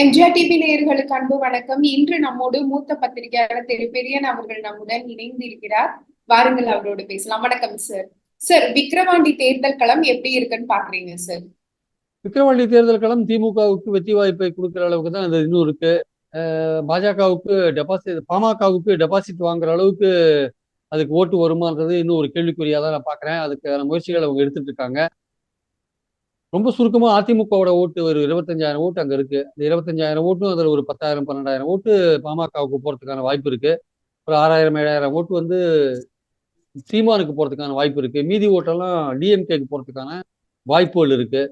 MGR TV நேயர்களுக்கு அன்பு வணக்கம். இன்று நம்மோடு மூத்த பத்திரிகையாளர் திரு பெரியன் அவர்கள் நம்முடன் இணைந்து இருக்கிறார். வாருங்கள் அவரோடு பேசலாம். வணக்கம் சார் சார் விக்கிரவாண்டி தேர்தல் களம் எப்படி இருக்குன்னு பாக்குறீங்க சார் விக்கிரவாண்டி தேர்தல் களம் திமுகவுக்கு வெற்றி வாய்ப்பை கொடுக்குற அளவுக்கு தான் அது இன்னும் இருக்கு. பாஜகவுக்கு டெபாசிட் பாமகவுக்கு டெபாசிட் வாங்குற அளவுக்கு அதுக்கு ஓட்டு வருமானது இன்னும் ஒரு கேள்விக்குறியா தான் நான் பாக்குறேன் அதுக்கான முயற்சிகள் அவங்க எடுத்துட்டு இருக்காங்க. ரொம்ப சுருக்கமா அதிமுகவோட ஓட்டு ஒரு இருபத்தஞ்சாயிரம் ஓட்டு அங்க இருக்கு. இந்த இருபத்தஞ்சாயிரம் ஓட்டும் அதுல ஒரு பத்தாயிரம் பன்னெண்டாயிரம் ஓட்டு பாமகவுக்கு போறதுக்கான வாய்ப்பு இருக்கு. ஒரு ஆறாயிரம் ஏழாயிரம் ஓட்டு வந்து சீமானுக்கு போறதுக்கான வாய்ப்பு இருக்கு. மீதி ஓட்டெல்லாம் டிஎம்கேக்கு போறதுக்கான வாய்ப்புகள் இருக்கு.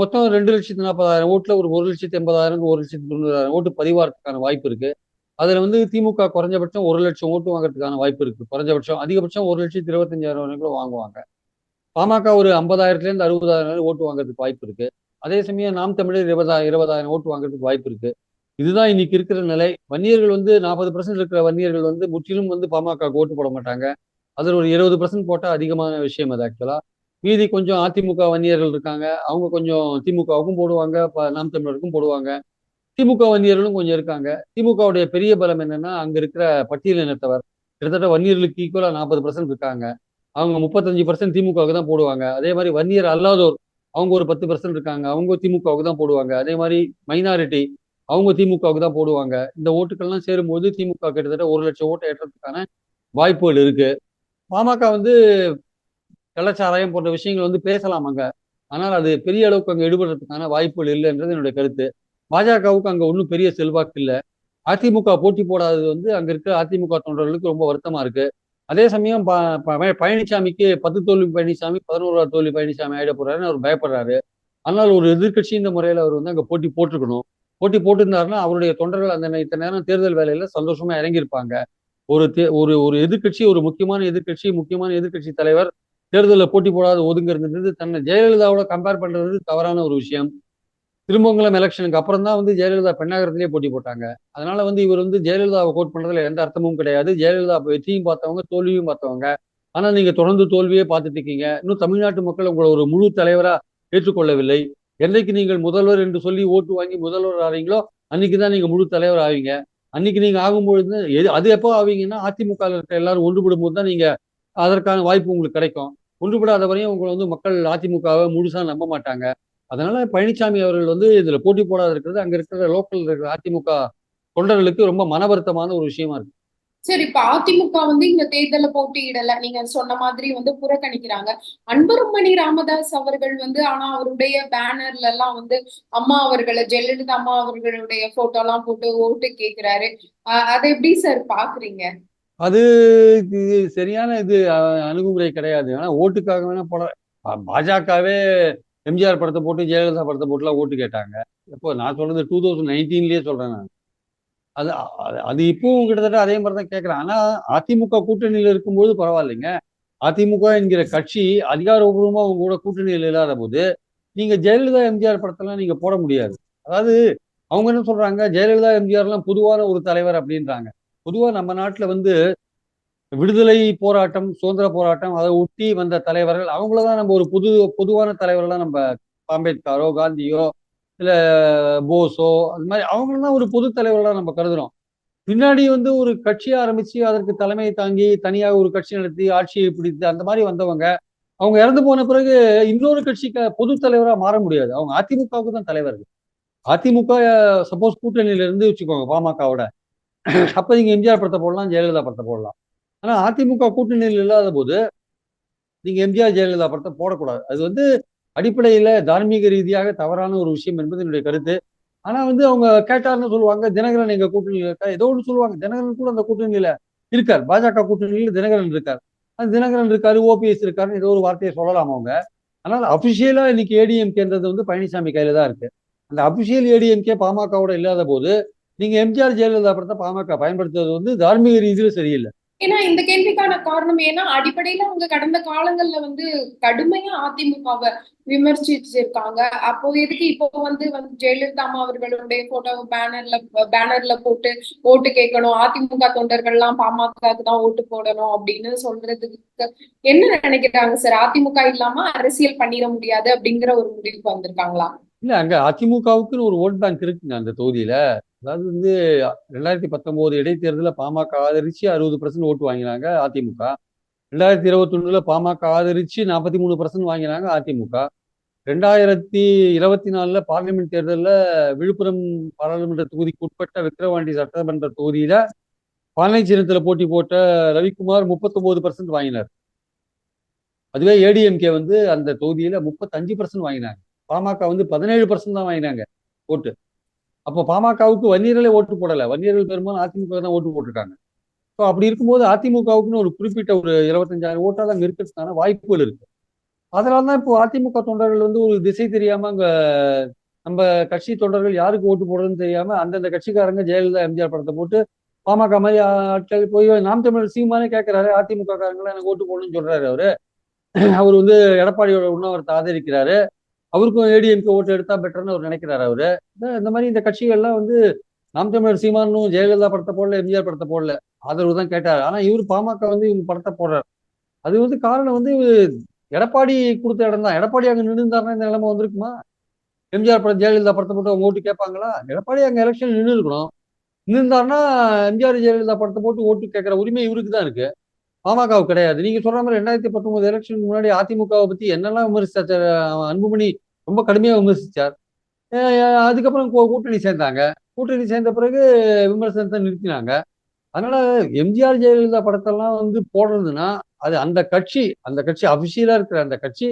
மொத்தம் ரெண்டு லட்சத்தி நாற்பதாயிரம் ஓட்டுல ஒரு ஒரு லட்சத்தி எண்பதாயிரம் ஒரு லட்சத்தி தொண்ணூறாயிரம் ஓட்டு பதிவாகிறதுக்கான வாய்ப்பு இருக்கு. அதுல வந்து திமுக குறைஞ்சபட்சம் ஒரு லட்சம் ஓட்டு வாங்குறதுக்கான வாய்ப்பு இருக்கு. குறைஞ்சபட்சம் அதிகபட்சம் ஒரு லட்சத்தி இருபத்தஞ்சாயிரம் வரைக்கும் கூட வாங்குவாங்க. பாமக ஒரு ஐம்பதாயிரத்துலேருந்து அறுபதாயிரம் ஓட்டு வாங்குறதுக்கு வாய்ப்பு இருக்கு. அதே சமயம் நாம் தமிழர் இருபதாயிரம் இருபதாயிரம் ஓட்டு வாங்குறதுக்கு வாய்ப்பு இருக்கு. இதுதான் இன்னைக்கு இருக்கிற நிலை. வன்னியர்கள் வந்து நாற்பது பர்சன்ட் இருக்கிற வன்னியர்கள் வந்து முற்றிலும் வந்து பாமக ஓட்டு போட மாட்டாங்க. அதில் ஒரு இருபது பர்சன்ட் போட்டால் அதிகமான விஷயம் அது ஆக்சுவலா மீதி கொஞ்சம் அதிமுக வன்னியர்கள் இருக்காங்க. அவங்க கொஞ்சம் திமுகவுக்கும் போடுவாங்க. நாம் தமிழருக்கும் போடுவாங்க. திமுக வன்னியர்களும் கொஞ்சம் இருக்காங்க. திமுகவுடைய பெரிய பலம் என்னன்னா அங்க இருக்கிற பட்டியல் இனத்தவர் கிட்டத்தட்ட வன்னியர்களுக்கு ஈக்குவலா நாற்பது பர்சன்ட் இருக்காங்க. அவங்க முப்பத்தஞ்சு பர்சன்ட் திமுகவுக்கு தான் போடுவாங்க. அதே மாதிரி வன்னியர் அல்லாதோர் அவங்க ஒரு பத்து பர்சன்ட் இருக்காங்க. அவங்க திமுகவுக்கு தான் போடுவாங்க. அதே மாதிரி மைனாரிட்டி அவங்க திமுகவுக்கு தான் போடுவாங்க. இந்த ஓட்டுக்கள்லாம் சேரும்போது திமுக கிட்டத்தட்ட ஒரு லட்சம் ஓட்டை ஏற்றதுக்கான வாய்ப்புகள் இருக்கு. பாமக வந்து கள்ளச்சாராயம் போன்ற விஷயங்கள் வந்து பேசலாம் அங்க. ஆனால் அது பெரிய அளவுக்கு அங்கே ஈடுபடுறதுக்கான வாய்ப்புகள் இல்லைன்றது என்னுடைய கருத்து. பாஜகவுக்கு அங்கே ஒன்றும் பெரிய செல்வாக்கு இல்லை. அதிமுக போட்டி போடாதது வந்து அங்கே இருக்கிற அதிமுக தொண்டர்களுக்கு ரொம்ப வருத்தமா இருக்கு. அதே சமயம் பழனிசாமிக்கு பத்து தோல்வி பழனிசாமி பதினோராவது தோல்வி பழனிசாமி ஆயிட போறாருன்னு அவர் பயப்படுறாரு. ஆனால் ஒரு எதிர்கட்சி இந்த முறையில் அவர் வந்து அங்கே போட்டி போட்டிருக்கணும். போட்டி போட்டிருந்தாருன்னா அவருடைய தொண்டர்கள் அந்த இத்தனை நேரம் தேர்தல் வேலையில சந்தோஷமா இறங்கியிருப்பாங்க. ஒரு ஒரு ஒரு எதிர்கட்சி ஒரு முக்கியமான எதிர்கட்சி முக்கியமான எதிர்கட்சி தலைவர் தேர்தலில் போட்டி போடாத ஒதுங்கிறது தன்னை ஜெயலலிதாவோட கம்பேர் பண்றது தவறான ஒரு விஷயம். திருமங்கலம் எலெக்ஷனுக்கு அப்புறம் தான் வந்து ஜெயலலிதா பெண்ணாகரத்திலே போட்டி போட்டாங்க. அதனால வந்து இவர் வந்து ஜெயலலிதாவை கோட் பண்றதுல எந்த அர்த்தமும் கிடையாது. ஜெயலலிதா வெற்றியும் பார்த்தவங்க தோல்வியும் பார்த்தவங்க. ஆனா நீங்க தொடர்ந்து தோல்வியே பார்த்துட்டு இருக்கீங்க. இன்னும் தமிழ்நாட்டு மக்கள் உங்களை ஒரு முழு தலைவரா ஏற்றுக்கொள்ளவில்லை. என்றைக்கு நீங்கள் முதல்வர் என்று சொல்லி ஓட்டு வாங்கி முதல்வர் ஆவீங்களோ அன்னைக்கு தான் நீங்க முழு தலைவர் ஆவீங்க. அன்னைக்கு நீங்க ஆகும்பொழுது எது அது எப்போ ஆவீங்கன்னா அதிமுக இருக்க எல்லாரும் ஒன்றுபடும் போது தான் நீங்க அதற்கான வாய்ப்பு உங்களுக்கு கிடைக்கும். ஒன்றுபடாத வரையும் உங்களை வந்து மக்கள் அதிமுகவை முழுசா நம்ப மாட்டாங்க. அதனால பழனிசாமி அவர்கள் வந்து இதுல போட்டி போடாத இருக்கிறது அங்க இருக்கிற லோக்கல் இருக்கிற அதிமுக தொண்டர்களுக்கு ரொம்ப மன வருத்தமான ஒரு விஷயமா இருக்கு. சரி இப்ப அதிமுக வந்து இந்த தேர்தல போட்டியிடல. நீங்க சொன்ன மாதிரி வந்து புறக்கணிக்கிறாங்க. அன்பருமணி ராமதாஸ் அவர்கள் வந்து ஆனா அவருடைய பேனர்ல எல்லாம் வந்து அம்மா அவர்களை ஜெயலலிதா அம்மா அவர்களுடைய போட்டோ எல்லாம் போட்டு ஓட்டு கேக்குறாரு. அதை எப்படி சார் பாக்குறீங்க? அது சரியான இது அணுகுமுறை கிடையாது. ஆனா ஓட்டுக்காக வேணா போட பாஜகவே எம்ஜிஆர் படத்தை போட்டு ஜெயலலிதா படத்தை போட்டுலாம் ஓட்டு கேட்டாங்க. எப்போ? நான் சொல்றது டூ தௌசண்ட் நைன்டீன்லயே சொல்றேன் நான். அது அது இப்பவும் கிட்டத்தட்ட அதே மாதிரி தான் கேட்குறேன். ஆனா அதிமுக கூட்டணியில் இருக்கும்போது பரவாயில்லைங்க. அதிமுக என்கிற கட்சி அதிகாரபூர்வமாக அவங்க கூட கூட்டணியில் இல்லாத போது நீங்க ஜெயலலிதா எம்ஜிஆர் படத்தெல்லாம் நீங்க போட முடியாது. அதாவது அவங்க என்ன சொல்றாங்க? ஜெயலலிதா எம்ஜிஆர்லாம் பொதுவான ஒரு தலைவர் அப்படின்றாங்க. பொதுவாக நம்ம நாட்டில் வந்து விடுதலை போராட்டம் சுதந்திர போராட்டம் அதை ஒட்டி வந்த தலைவர்கள் அவங்களதான் நம்ம ஒரு புது பொதுவான தலைவர்கள்லாம் நம்ம அம்பேத்கரோ காந்தியோ இல்லை போஸோ அது மாதிரி அவங்களெல்லாம் ஒரு பொது தலைவர்களாக நம்ம கருதுறோம். பின்னாடி வந்து ஒரு கட்சியை ஆரம்பித்து அதற்கு தலைமை தாங்கி தனியாக ஒரு கட்சி நடத்தி ஆட்சியை பிடித்து அந்த மாதிரி வந்தவங்க அவங்க இறந்து போன பிறகு இன்னொரு கட்சிக்கு பொது தலைவராக மாற முடியாது. அவங்க அதிமுகவுக்கு தான் தலைவர்கள். அதிமுக சப்போஸ் கூட்டணியில இருந்து வச்சுக்கோங்க பாமகவோட. அப்போ நீங்கள் எம்ஜிஆர் படத்தை போடலாம் ஜெயலலிதா படத்தை போடலாம். ஆனா அதிமுக கூட்டணியில் இல்லாத போது நீங்க எம்ஜிஆர் ஜெயலலிதா படத்தை போடக்கூடாது. அது வந்து அடிப்படையில தார்மீக ரீதியாக தவறான ஒரு விஷயம் என்பது என்னுடைய கருத்து. ஆனா வந்து அவங்க கேட்டார்னு சொல்லுவாங்க தினகரன் எங்க கூட்டணியில் இருக்கா? ஏதோ ஒன்று சொல்லுவாங்க. தினகரன் கூட அந்த கூட்டணியில இருக்கார். பாஜக கூட்டணியில் தினகரன் இருக்கார். அந்த தினகரன் இருக்காரு ஓபிஎஸ் இருக்காருன்னு ஏதோ ஒரு வார்த்தையை சொல்லலாம் அவங்க. ஆனால் அபிஷியலா இன்னைக்கு ஏடிஎம்கேன்றது வந்து பழனிசாமி கையில தான் இருக்கு. அந்த அபிஷியல் ஏடிஎம்கே பாமகவோட இல்லாத போது நீங்க எம்ஜிஆர் ஜெயலலிதா படத்தை பாமக பயன்படுத்துவது வந்து தார்மீக ரீதியில சரியில்லை. ஏன்னா இந்த கேள்விக்கான காரணம் ஏன்னா அடிப்படையில அவங்க கடந்த காலங்கள்ல வந்து கடுமையா அதிமுகவை விமர்சிச்சிருக்காங்க. அப்போ எதுக்கு இப்போ வந்து வந்து ஜெயலலிதா அம்மா அவர்களுடைய போட்டோ பேனர்ல பேனர்ல போட்டு ஓட்டு கேட்கணும். அதிமுக தொண்டர்கள் எல்லாம் பாமகக்கு தான் ஓட்டு போடணும் அப்படின்னு சொல்றதுக்கு என்ன நினைக்கிறாங்க சார்? அதிமுக இல்லாம அரசியல் பண்ணிட முடியாது அப்படிங்கிற ஒரு முடிவுக்கு வந்திருக்காங்களா? இல்ல அங்க அதிமுகவுக்குன்னு ஒரு ஓட் பேங்க் இருக்குங்க அந்த தொகுதியில. அதாவது வந்து ரெண்டாயிரத்தி பத்தொன்பது இடைத்தேர்தலில் பாமக ஆதரிச்சு அறுபது பர்சன்ட் ஓட்டு வாங்கினாங்க அதிமுக. ரெண்டாயிரத்தி இருபத்தி ஒண்ணுல பாமக ஆதரிச்சு நாற்பத்தி மூணு பர்சன்ட் வாங்கினாங்க அதிமுக. ரெண்டாயிரத்தி இருபத்தி நாலுல பார்லிமெண்ட் தேர்தலில் விழுப்புரம் பாராளுமன்ற தொகுதிக்கு உட்பட்ட விக்கிரவாண்டி சட்டமன்ற தொகுதியில பானை சின்னத்துல போட்டி போட்ட ரவிக்குமார் முப்பத்தொன்பது பர்சன்ட் வாங்கினார். அதுவே ஏடிஎம்கே வந்து அந்த தொகுதியில முப்பத்தஞ்சு பர்சன்ட் வாங்கினாங்க. பாமக வந்து பதினேழு பர்சன்ட் தான் வாங்கினாங்க ஓட்டு. அப்போ பாமகவுக்கு வன்னியர்களே ஓட்டு போடலை. வன்னியர்கள் பெரும்பாலும் அதிமுக தான் ஓட்டு போட்டுட்டாங்க. ஸோ அப்படி இருக்கும்போது அதிமுகவுக்குன்னு ஒரு குறிப்பிட்ட ஒரு இருபத்தஞ்சாயிரம் ஓட்டாக அங்கே இருக்கிறதுக்கான வாய்ப்புகள் இருக்கு. அதனால தான் இப்போ அதிமுக தொண்டர்கள் வந்து ஒரு திசை தெரியாம அங்க நம்ம கட்சி தொண்டர்கள் யாருக்கு ஓட்டு போடுறதுன்னு தெரியாம அந்தந்த கட்சிக்காரங்க ஜெயலலிதா எம்ஜிஆர் படத்தை போட்டு பாமக மாதிரி ஆட்கள் போய் நாம் தமிழர் சீமானே கேட்கிறாரு அதிமுக காரங்களாம் எனக்கு ஓட்டு போடணும்னு சொல்றாரு அவரு. அவர் வந்து எடப்பாடியோட உண்ணாவிரத்தை ஆதரிக்கிறாரு. அவருக்கும் ஏடிஎம்கே ஓட்டு எடுத்தா பெட்டர்னு அவர் நினைக்கிறாரு அவரு. இந்த- மாதிரி இந்த கட்சிகள்லாம் வந்து நாம் தமிழர் சீமானும் ஜெயலலிதா படத்தை போடல எம்ஜிஆர் படத்தை போடல. ஆதரவு தான் கேட்டாரு. ஆனா இவர் பாமக வந்து இவங்க படத்தை போடுறாரு. அது வந்து காரணம் வந்து எடப்பாடி கொடுத்த இடம் தான். எடப்பாடி அங்க நின்றுந்தாருன்னா இந்த நிலைமை வந்திருக்குமா? எம்ஜிஆர் படம் ஜெயலலிதா படத்தை போட்டு அவங்க ஓட்டு கேட்பாங்களா? எடப்பாடி அங்க எலெக்ஷன் நின்று இருக்கணும் நின்றுந்தாருன்னா எம்ஜிஆர் ஜெயலலிதா படத்தை போட்டு ஓட்டு கேட்கிற உரிமை இவருக்கு தான் இருக்கு. பாமகவுக்கு கிடையாது. நீங்க சொல்ற மாதிரி ரெண்டாயிரத்தி பத்தொன்பது எலெக்ஷனுக்கு முன்னாடி அதிமுகவை பத்தி என்னெல்லாம் விமர்சிச்சார்? அன்புமணி ரொம்ப கடுமையா விமர்சிச்சார். அதுக்கப்புறம் கூட்டணி சேர்ந்தாங்க. கூட்டணி சேர்ந்த பிறகு விமர்சனத்தை நிறுத்தினாங்க. அதனால எம்ஜிஆர் ஜெயலலிதா படத்தெல்லாம் வந்து போடுறதுன்னா அது அந்த கட்சி அந்த கட்சி அபிஷியலா இருக்கிற அந்த கட்சி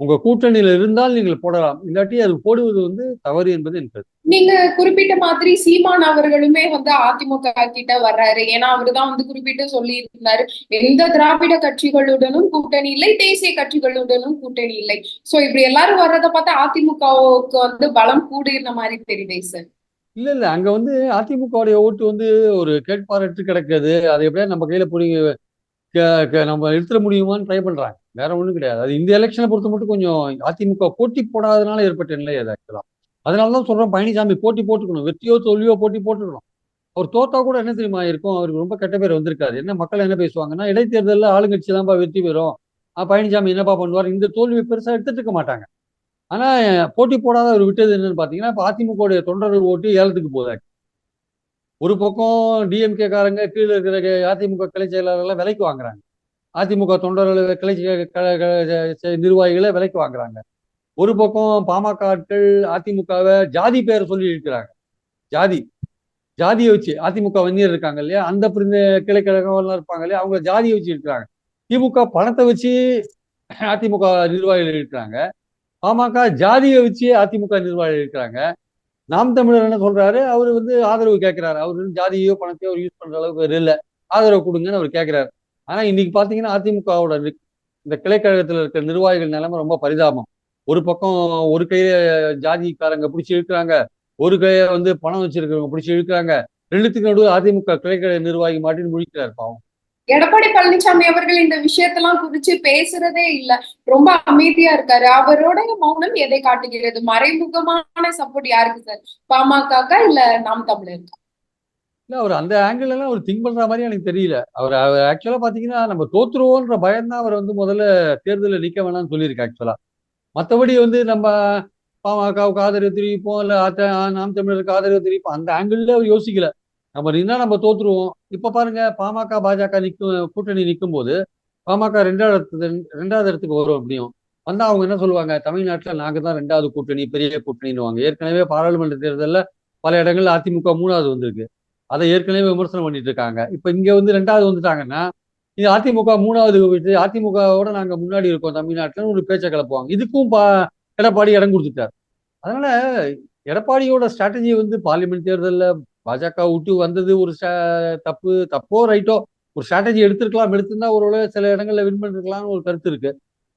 உங்க கூட்டணியில இருந்தால் நீங்கள் போடலாம். இல்லாட்டி அது போடுவது வந்து தவறு என்பது கருத்து. நீங்க குறிப்பிட்ட மாதிரி சீமான் அவர்களுமே வந்து அதிமுக கிட்ட வர்றாரு. ஏன்னா அவருதான் வந்து குறிப்பிட்டு சொல்லி இருந்தாரு எந்த திராவிட கட்சிகளுடனும் கூட்டணி இல்லை தேசிய கட்சிகளுடனும் கூட்டணி இல்லை. சோ இப்படி எல்லாரும் வர்றதை பார்த்தா அதிமுகவுக்கு வந்து பலம் கூடுகிற மாதிரி தெரியுதே சார் இல்ல இல்ல. அங்க வந்து அதிமுகவுடைய ஓட்டு வந்து ஒரு கேட்பாரற்று கிடக்குது. அது எப்படியா நம்ம கையில புரியுங்க க- க- நம்ம நிறுத்த முடியுமான்னு ட்ரை பண்றாங்க. வேற ஒண்ணும் கிடையாது. அது இந்த எலெக்ஷனை பொறுத்த மட்டும் கொஞ்சம் அதிமுக போட்டி போடாதனால ஏற்பட்ட நிலை அது ஆக்சுவலா அதனாலதான் சொல்றேன் பழனிசாமி போட்டி போட்டுக்கணும். வெற்றியோ தோல்வியோ போட்டி போட்டுக்கணும். அவர் தோத்தா கூட என்ன தெரியுமா இருக்கும்? அவருக்கு ரொம்ப கெட்ட பேர் வந்திருக்காரு என்ன மக்கள் என்ன பேசுவாங்கன்னா இடைத்தேர்தலில் ஆளுங்கட்சி தான்ப்பா வெற்றி பெறும். பழனிசாமி என்னப்பா பண்ணுவார்? இந்த தோல்வியை பெருசாக எடுத்துட்டு இருக்க மாட்டாங்க. ஆனால் போட்டி போடாத அவர் விட்டது என்னன்னு பார்த்தீங்கன்னா இப்போ அதிமுகவுடைய தொண்டர்கள் ஓட்டு ஏலத்துக்கு போகுது ஒரு பக்கம் டிஎம்கே காரங்க கீழே இருக்கிற அதிமுக கிளை செயலாளர்களை விலைக்கு வாங்குறாங்க. அதிமுக தொண்டர்கள் கிளை க- க- செ- நிர்வாகிகளை விலைக்கு வாங்குறாங்க. ஒரு பக்கம் பாமக ஆட்கள் அதிமுகவை ஜாதி பேரை சொல்லி இருக்கிறாங்க. ஜாதி ஜாதியை வச்சு அதிமுக வன்னியர் இருக்காங்க இல்லையா? அந்த பிரிந்த கிளைக்கழகம் இருப்பாங்க இல்லையா? அவங்க ஜாதியை வச்சு இருக்கிறாங்க. திமுக பணத்தை வச்சு அதிமுக நிர்வாகிகள் இருக்கிறாங்க. பாமக ஜாதியை வச்சு அதிமுக நிர்வாகிகள் இருக்கிறாங்க. நாம் தமிழர் என்ன சொல்றாரு? அவர் வந்து ஆதரவு கேட்கிறாரு அவர் வந்து ஜாதியோ பணத்தையோ அவர் யூஸ் பண்ற அளவுக்கு இல்லை. ஆதரவு கொடுங்கன்னு அவர் கேட்கிறாரு ஆனா இன்னைக்கு பாத்தீங்கன்னா அதிமுகவோட இந்த கிளைக்கழகத்துல இருக்கிற நிர்வாகிகள் நிலைமை ரொம்ப பரிதாபம். ஒரு பக்கம் ஒரு கையில ஜாதிக்காரங்க பிடிச்சி இழுக்கிறாங்க. ஒரு கையை வந்து பணம் வச்சிருக்கிறவங்க பிடிச்சி இழுக்கிறாங்க. ரெண்டுத்துக்கு நடுவில் அதிமுக கிளைக்கழக நிர்வாகி மாட்டின்னு முழிக்கிறார் பாவம். எடப்பாடி பழனிசாமி அவர்கள் இந்த விஷயத்தெல்லாம் குறிச்சு பேசுறதே இல்ல. ரொம்ப அமைதியா இருக்காரு. அவருடைய மௌனம் எதை காட்டுகிறது? மறைமுகமான சப்போர்ட் யாருக்கு சார்? பாமக இல்ல நாம் தமிழர் இல்ல அவர் அந்த ஆங்கிள் எல்லாம் அவர் திங்க் பண்ற மாதிரி எனக்கு தெரியல. அவர் அவர் ஆக்சுவலா பாத்தீங்கன்னா நம்ம தோத்துருவோன்ற பயம் தான் அவர் வந்து முதல்ல தேர்தலில் நிக்க வேணாம்னு சொல்லியிருக்கு ஆக்சுவலா மற்றபடி வந்து நம்ம பாமகவுக்கு ஆதரவு தெரிவிப்போம் இல்ல நாம் தமிழருக்கு ஆதரவு தெரிவிப்போம். அந்த ஆங்கிள் அவர் யோசிக்கல. நம்ம நின்னா நம்ம தோற்றுருவோம் இப்ப பாருங்க பாமக பாஜக நிக்கும் கூட்டணி நிற்கும் போது பாமக ரெண்டாவது இடத்து- ரெண்டாவது இடத்துக்கு வரும் அப்படியும். வந்தா அவங்க என்ன சொல்லுவாங்க? தமிழ்நாட்டில் நாங்க தான் ரெண்டாவது கூட்டணி பெரிய கூட்டணின்னுவாங்க. ஏற்கனவே பாராளுமன்ற தேர்தலில் பல இடங்கள்ல அதிமுக மூணாவது வந்திருக்கு. அதை ஏற்கனவே விமர்சனம் பண்ணிட்டு இருக்காங்க. இப்ப இங்க வந்து ரெண்டாவது வந்துட்டாங்கன்னா இது அதிமுக மூணாவது போயிட்டு அதிமுகவோட நாங்க முன்னாடி இருக்கோம் தமிழ்நாட்டில் ஒரு பேச்சை கிளப்புவாங்க. இதுக்கும் பா எடப்பாடி இடம் கொடுத்துட்டார். அதனால எடப்பாடியோட ஸ்ட்ராட்டஜி வந்து பார்லிமெண்ட் தேர்தலில் பாஜக விட்டு வந்தது ஒரு தப்பு தப்போ ரைட்டோ ஒரு ஸ்ட்ராட்டஜி எடுத்திருக்கலாம் எடுத்திருந்தா ஒரு சில இடங்கள்ல வின் பண்ணிருக்கலாம்னு ஒரு கருத்து இருக்கு.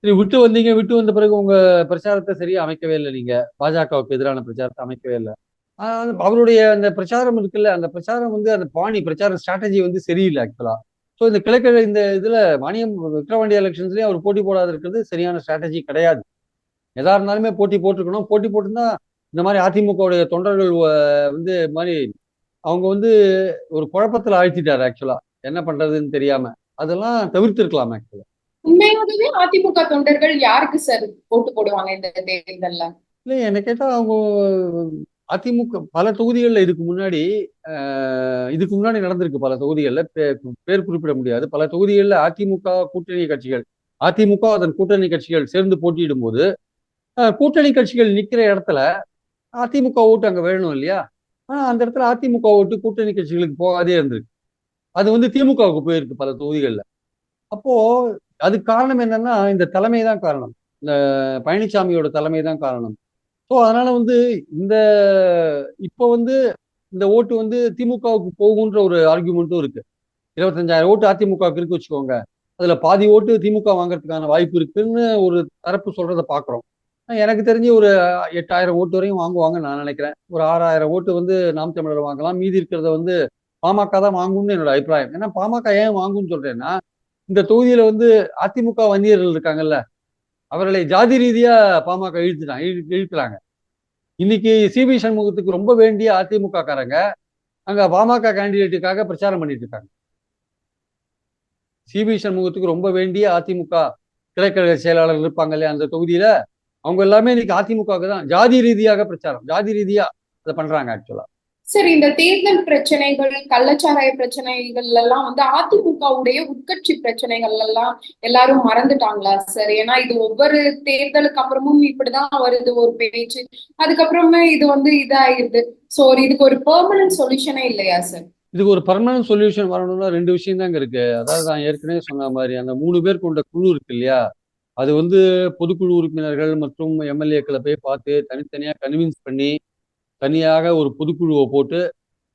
சரி விட்டு வந்தீங்க விட்டு வந்த பிறகு உங்க பிரச்சாரத்தை சரியா அமைக்கவே இல்லை நீங்க. பாஜகவுக்கு எதிரான பிரச்சாரத்தை அமைக்கவே இல்லை. அவருடைய அந்த பிரச்சாரம் இருக்குல்ல அந்த பிரச்சாரம் வந்து அந்த பாணி பிரச்சார ஸ்ட்ராட்டஜி வந்து சரியில்லை ஆக்சுவலா ஸோ இந்த கிழக்கு இந்த இதுல மானியம் விக்ரவாண்டி எலெக்ஷன்ஸ்லயே அவர் போட்டி போடாத இருக்கிறது சரியான ஸ்ட்ராட்டஜி கிடையாது. எதா இருந்தாலுமே போட்டி போட்டிருக்கணும். போட்டி போட்டிருந்தா இந்த மாதிரி அதிமுகவுடைய தொண்டர்கள் வந்து மாதிரி அவங்க வந்து ஒரு குழப்பத்துல ஆழ்த்திட்டாரு ஆக்சுவலா என்ன பண்றதுன்னு தெரியாம. அதெல்லாம் தவிர்த்திருக்கலாம் ஆக்சுவலா உண்மையாகவே அதிமுக தொண்டர்கள் யாருக்கு சார் ஓட்டு போடுவாங்க இந்த தேர்தல்ல? இல்லை என்ன கேட்டா அவங்க அதிமுக பல தொகுதிகளில் இதுக்கு முன்னாடி இதுக்கு முன்னாடி நடந்திருக்கு பல தொகுதிகளில். பேர் குறிப்பிட முடியாது. பல தொகுதிகளில் அதிமுக கூட்டணி கட்சிகள் அதிமுக அதன் கூட்டணி கட்சிகள் சேர்ந்து போட்டியிடும் போது கூட்டணி கட்சிகள் நிக்கிற இடத்துல அதிமுக ஓட்டு அங்க வேணும் இல்லையா? ஆனால் அந்த இடத்துல அதிமுக ஓட்டு கூட்டணி கட்சிகளுக்கு போகாதே இருந்திருக்கு. அது வந்து திமுகவுக்கு போயிருக்கு பல தொகுதிகளில். அப்போ அதுக்கு காரணம் என்னன்னா இந்த தலைமை தான் காரணம். இந்த பழனிசாமியோட தலைமை தான் காரணம். ஸோ அதனால வந்து இந்த இப்போ வந்து இந்த ஓட்டு வந்து திமுகவுக்கு போகுன்ற ஒரு ஆர்குமெண்ட்டும் இருக்கு. இருபத்தஞ்சாயிரம் ஓட்டு அதிமுகவுக்கு இருக்கு வச்சுக்கோங்க. அதுல பாதி ஓட்டு திமுக வாங்குறதுக்கான வாய்ப்பு இருக்குன்னு ஒரு தரப்பு சொல்றதை பாக்குறோம். எனக்கு தெரிஞ்சு ஒரு எட்டாயிரம் ஓட்டு வரையும் வாங்குவாங்கன்னு நான் நினைக்கிறேன். ஒரு ஆறாயிரம் ஓட்டு வந்து நாம் தமிழர் வாங்கலாம். மீதி இருக்கிறத வந்து பாமக தான் வாங்கும்னு என்னோட அபிப்பிராயம். ஏன்னா பாமக ஏன் வாங்கும்னு சொல்றேன்னா இந்த தொகுதியில வந்து அதிமுக வன்னியர்கள் இருக்காங்கல்ல அவர்களை ஜாதி ரீதியா பாமக இழுத்துட்டாங்க இழு- இழுக்கிறாங்க. இன்னைக்கு சிபி சண்முகத்துக்கு ரொம்ப வேண்டிய அதிமுக காரங்க அங்க பாமக கேண்டிடேட்டுக்காக பிரச்சாரம் பண்ணிட்டு இருக்காங்க. சிபி சண்முகத்துக்கு ரொம்ப வேண்டிய அதிமுக கிளைக்கழக செயலாளர் இருப்பாங்க இல்லையா அந்த தொகுதியில அவங்க எல்லாமே இன்னைக்கு அதிமுகவுக்கு தான் ஜாதி ரீதியாக பிரச்சாரம். ஜாதி ரீதியா அதை பண்றாங்க ஆக்சுவலா சரி இந்த தேர்தல் பிரச்சனைகள் கள்ளச்சாராய பிரச்சனைகள் எல்லாம் வந்து அதிமுகவுடைய உட்கட்சி பிரச்சனைகள் எல்லாம் எல்லாரும் மறந்துட்டாங்களா சார்? ஏன்னா இது ஒவ்வொரு தேர்தலுக்கு அப்புறமும் இப்படிதான் வருது ஒரு பேச்சு. அதுக்கப்புறமே இது வந்து இதாயிருது. சோ இதுக்கு ஒரு பெர்மனன்ட் சொல்யூஷனே இல்லையா சார்? இதுக்கு ஒரு பர்மனன்ட் சொல்யூஷன் வரணும்னா ரெண்டு விஷயம் தாங்க இருக்கு. அதாவது நான் ஏற்கனவே சொன்ன மாதிரி அந்த மூணு பேர் கொண்ட குழு இருக்கு இல்லையா? அது வந்து பொதுக்குழு உறுப்பினர்கள் மற்றும் எம்எல்ஏக்களை போய் பார்த்து தனித்தனியாக கன்வின்ஸ் பண்ணி தனியாக ஒரு பொதுக்குழுவை போட்டு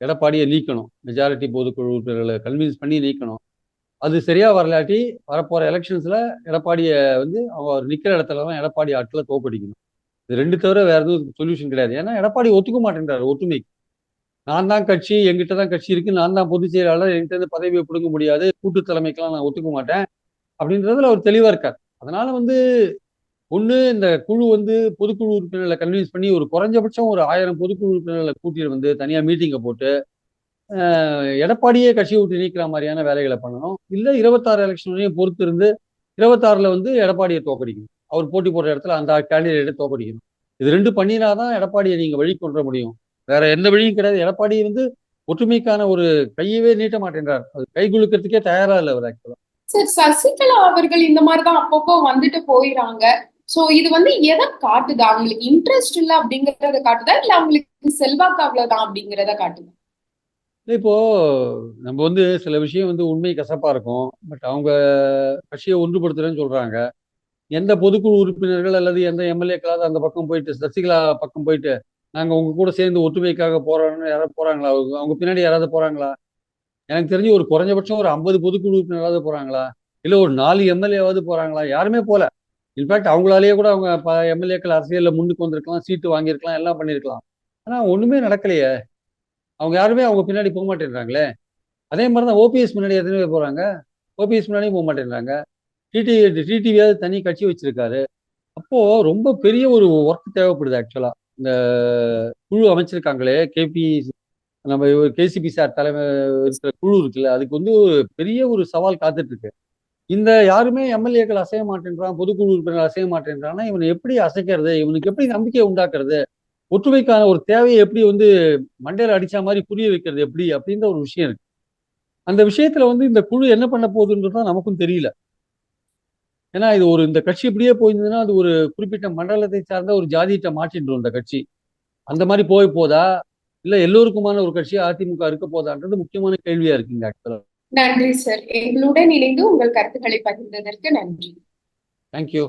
எடப்பாடியை நீக்கணும். மெஜாரிட்டி பொதுக்குழு உறுப்பினர்களை கன்வின்ஸ் பண்ணி நீக்கணும். அது சரியா வரலாட்டி வரப்போற எலெக்ஷன்ஸ்ல எடப்பாடியை வந்து அவர் நிக்கிற இடத்துல தான் எடப்பாடி ஆட்களை தோக்கடிக்கணும் இது ரெண்டு தவிர வேற எதுவும் சொல்யூஷன் கிடையாது. ஏன்னா எடப்பாடி ஒத்துக்க மாட்டேன்றார் ஒற்றுமைக்கு நான் தான் கட்சி எங்கிட்ட தான் கட்சி இருக்கு. நான் தான் பொதுச் செயலாளர். என்கிட்ட இருந்து பதவியை பிடுங்க முடியாது. கூட்டு தலைமைக்கெல்லாம் நான் ஒத்துக்க மாட்டேன். அப்படின்றதுல அவர் தெளிவா இருக்கார். அதனால வந்து ஒன்று இந்த குழு வந்து பொதுக்குழு உறுப்பினர்களை கன்வின்ஸ் பண்ணி ஒரு குறைஞ்சபட்சம் ஒரு ஆயிரம் பொதுக்குழு உறுப்பினர்களை கூட்டிட்டு வந்து தனியாக மீட்டிங்கை போட்டு எடப்பாடியே கட்சியை விட்டு நீக்கிற மாதிரியான வேலைகளை பண்ணணும். இல்லை இருபத்தாறு எலெக்ஷன் வரையும் பொறுத்து இருந்து இருபத்தாறுல வந்து எடப்பாடியை தோக்கடிக்கணும். அவர் போட்டி போடுற இடத்துல அந்த கேண்டிடேட்டை தோக்கடிக்கணும். இது ரெண்டு பண்ணினாதான் எடப்பாடியை நீங்கள் வழி கொண்டு முடியும். வேற எந்த வழியும் கிடையாது. எடப்பாடி வந்து ஒற்றுமைக்கான ஒரு கையவே நீட்ட மாட்டேன்றார். அது கை குலுக்கிறதுக்கே தயாரா இல்லை அவர் ஆக்சுவலாக சார் சசிகலா அவர்கள் இந்த மாதிரிதான் அப்பப்போ வந்துட்டு போயிறாங்க. சோ இது வந்து எதை காட்டுதா? அவங்களுக்கு இன்ட்ரெஸ்ட் இல்ல அப்படிங்கறத காட்டுதா? இல்ல அவங்களுக்கு செல்வாக்கு அவ்வளவுதான் அப்படிங்கறத காட்டுதா? இப்போ நம்ம வந்து சில விஷயம் வந்து உண்மை கசப்பா இருக்கும். பட் அவங்க கட்சியை ஒன்றுபடுத்துறேன்னு சொல்றாங்க. எந்த பொதுக்குழு உறுப்பினர்கள் அல்லது எந்த எம்எல்ஏக்களாவது அந்த பக்கம் போயிட்டு சசிகலா பக்கம் போயிட்டு நாங்க உங்க கூட சேர்ந்து ஒற்றுமைக்காக போறோம்னு யாராவது போறாங்களா? அவங்க அவங்க பின்னாடி யாராவது போறாங்களா? எனக்கு தெரிஞ்சு ஒரு குறைஞ்சபட்சம் ஒரு ஐம்பது பொதுக்குழு உறுப்பினராவது போறாங்களா? இல்ல ஒரு நாலு எம்எல்ஏவாவது போறாங்களா? யாருமே போல. இன்ஃபேக்ட் அவங்களாலேயே கூட அவங்க ப எம்எல்ஏக்கள் அரசியலில் முன்னுக்கு வந்திருக்கலாம் சீட்டு வாங்கியிருக்கலாம் எல்லாம் பண்ணியிருக்கலாம். ஆனா ஒண்ணுமே நடக்கலையே. அவங்க யாருமே அவங்க பின்னாடி போக மாட்டேன்றாங்களே. அதே மாதிரி தான் ஓபிஎஸ் முன்னாடி எத்தனை பேர் போறாங்க. ஓபிஎஸ் முன்னாடியும் போக மாட்டேன்றாங்க. டிடி டிடிவியாவது தனி கட்சி வச்சிருக்காரு. அப்போ ரொம்ப பெரிய ஒரு ஒர்க் தேவைப்படுது ஆக்சுவலா இந்த குழு அமைச்சிருக்காங்களே கேபி நம்ம கேசிபி சார் தலைமை இருக்கிற குழு இருக்குல்ல அதுக்கு வந்து ஒரு பெரிய ஒரு சவால் காத்துட்டு இருக்கு இந்த யாருமே எம்எல்ஏக்கள் அசைய மாட்டேன்றான் பொதுக்குழு உறுப்பினர்கள் அசைய மாட்டேன்றான்னா இவனை எப்படி அசைக்கிறது இவனுக்கு எப்படி நம்பிக்கையை உண்டாக்குறது ஒற்றுமைக்கான ஒரு தேவையை எப்படி வந்து மண்டையில் அடிச்ச மாதிரி புரிய வைக்கிறது எப்படி அப்படின்ற ஒரு விஷயம் இருக்கு. அந்த விஷயத்துல வந்து இந்த குழு என்ன பண்ண போகுதுன்றது நமக்கும் தெரியல. ஏன்னா இது ஒரு இந்த கட்சி இப்படியே போயிருந்ததுன்னா அது ஒரு குறிப்பிட்ட மண்டலத்தை சார்ந்த ஒரு ஜாதியிட்ட மாற்றின்றோம் இந்த கட்சி. அந்த மாதிரி போய் போதா இல்ல எல்லோருக்குமான ஒரு கட்சி அதிமுக இருக்க போதான்றது முக்கியமான கேள்வியா இருக்குங்க ஆக்சுவலா நன்றி சார் எங்களுடன் இணைந்து உங்கள் கருத்துக்களை பகிர்ந்ததற்கு நன்றி. தேங்க்யூ